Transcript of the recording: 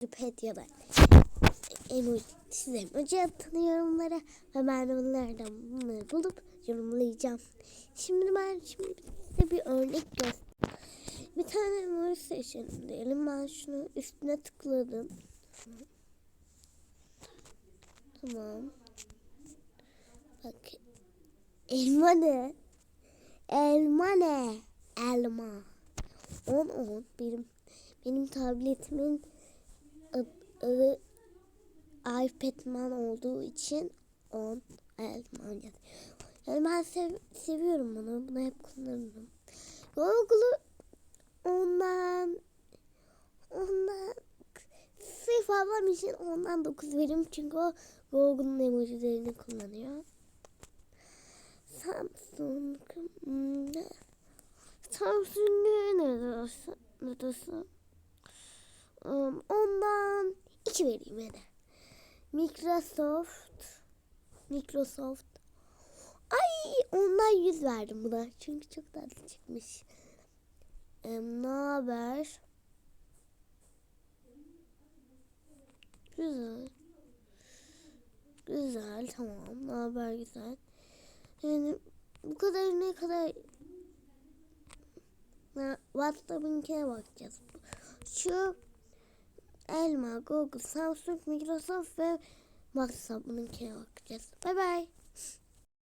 Wikipedya'da emoji, size emoji atın yorumlara ve ben de bunlardan bunları bulup yorumlayacağım. Şimdi ben şimdi size bir örnek göstereyim. Bir tane emoji seçelim diyelim. Ben şunu üstüne tıkladım. Tamam. Bak. Elma ne? Elma ne? Elma. 10 10 benim benim tabletimin adı iPad'man olduğu için 10 elma yazıyor. Yani ben sev, seviyorum bunu. Bunu hep kullanırım. Google'u ondan ondan sırf ablam için ondan 9 veririm. Çünkü o Google'un emojilerini kullanıyor. Samsung hmm, Samsung neresi? Neresi? Um, ondan iki vereyim ya da. Microsoft Microsoft Ay ondan yüz verdim buna. Çünkü çok tatlı çıkmış. Um, ne haber? Güzel. Güzel tamam. Ne haber güzel. Yani bu kadar ne kadar Ha, WhatsApp'ınkine bakacağız. Şu Elma, Google, Samsung, Microsoft ve WhatsApp'ınkine bakacağız. Bay bay.